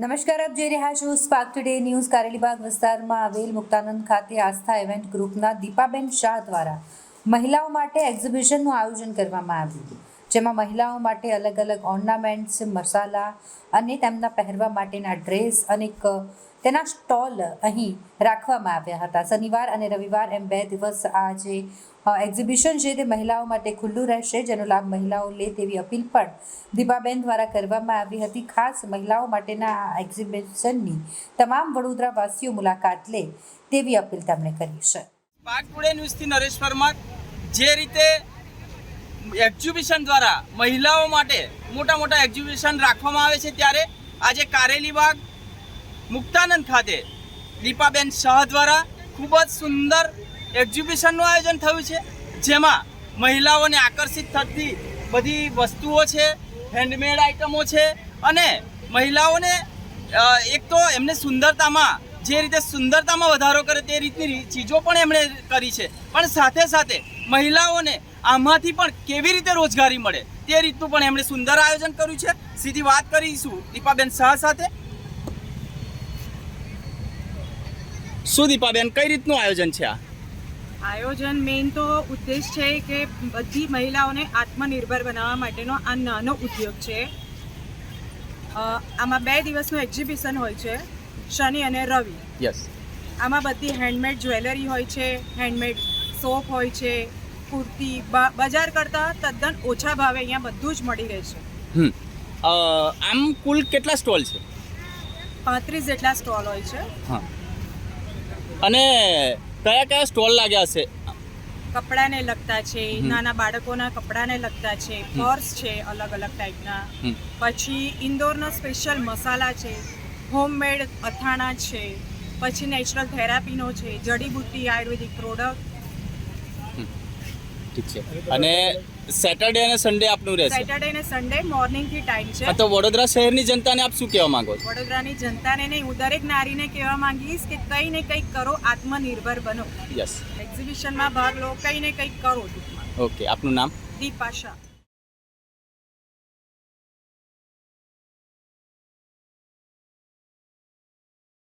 નમસ્કાર, આપ જોઈ રહ્યા છો સ્પાર્ક ટુડે ન્યૂઝ કારેલીબાગ વિસ્તારમાં આવેલ મુક્તાનંદ ખાતે આસ્થા ઇવેન્ટ ગ્રુપના દીપાબેન શાહ દ્વારા મહિલાઓ માટે એક્ઝિબિશનનું આયોજન કરવામાં આવ્યું. જેમાં મહિલાઓ માટે અલગ અલગ ઓર્નામેન્ટ્સ મસાલા અને તેમના પહેરવા માટેના ડ્રેસ અને તેના સ્ટોલ અહીં રાખવામાં આવ્યા હતા. શનિવાર અને રવિવાર એમ બે દિવસ આ જે એક્ઝિબિશન છે તે મહિલાઓ માટે ખુલ્લું રહેશે, જેનો લાભ મહિલાઓ લે તેવી અપીલ પણ દીપાબેન દ્વારા કરવામાં આવી હતી. ખાસ મહિલાઓ માટેના આ એક્ઝિબિશનની તમામ વડોદરાવાસીઓ મુલાકાત લે તેવી અપીલ તેમણે કરી છે. પાટપુડે ન્યૂઝથી નરેશ પરમાર, જે રીતે એક્ઝિબિશન દ્વારા મહિલાઓ માટે મોટા મોટા એક્ઝિબિશન રાખવામાં આવે છે ત્યારે આજે કારેલીબાગ મુક્તાનંદ ખાતે દીપાબેન શાહ દ્વારા ખૂબ જ સુંદર એક્ઝિબિશનનું આયોજન થયું છે, જેમાં મહિલાઓને આકર્ષિત થતી બધી વસ્તુઓ છે હેન્ડમેડ આઇટમો છે અને મહિલાઓને એક તો એમને સુંદરતામાં, જે રીતે સુંદરતામાં વધારો કરે તે રીતની ચીજો પણ એમણે કરી છે. પણ સાથે સાથે મહિલાઓને આમાંથી પણ કેવી રીતે રોજગારી મળે તે રીતનું પણ એમણે સુંદર આયોજન કર્યું છે. સીધી વાત કરીશું દીપાબેન શાહ સાથે. શું દીપાબેન, કઈ રીતનું આયોજન છે આ? આયોજન મેઇન તો ઉદ્દેશ છે કે બધી મહિલાઓને આત્મનિર્ભર બનાવવા માટેનો આ નાનો ઉદ્યોગ છે. આમાં બે દિવસનું એક્ઝિબિશન હોય છે શનિ અને રવિ. યસ આમાં બધી હેન્ડમેડ જ્વેલરી હોય છે હેન્ડમેડ સોપ હોય છે કુર્તી બજાર કરતાં તદ્દન ઓછા ભાવે અહીંયા બધું જ મળી રહે છે. હમ. આમ કુલ કેટલા સ્ટોલ છે? પાંત્રીસ જેટલા સ્ટોલ હોય છે. હા. અને કયા કયા સ્ટોલ લાગ્યા છે કપડાને લગતા છે નાના બાળકોના કપડાને લગતા છે પર્સ છે અલગ અલગ ટાઈપના. પછી ઇન્દોરના સ્પેશિયલ મસાલા છે હોમમેડ અથાણા છે પછી નેચરલ થેરાપીનો છે જડીબુટ્ટી આયુર્વેદિક પ્રોડક્ટ ઠીક છે. અને સેટરડે અને સન્ડે આપનું રહેશે? સેટરડે અને સન્ડે મોર્નિંગથી ટાઈમ છે. તો વડોદરા શહેરની જનતાને આપ શું કહેવા માંગો છો? વડોદરાની જનતાને નહીં હું દરેક નારીને કહેવા માંગીશ કે કંઈ ને કંઈક કરો આત્મનિર્ભર બનો. યસ એક્ઝિબિશનમાં ભાગ લો કંઈ ને કંઈક કરો ઓકે આપનું નામ? દીપા શાહ.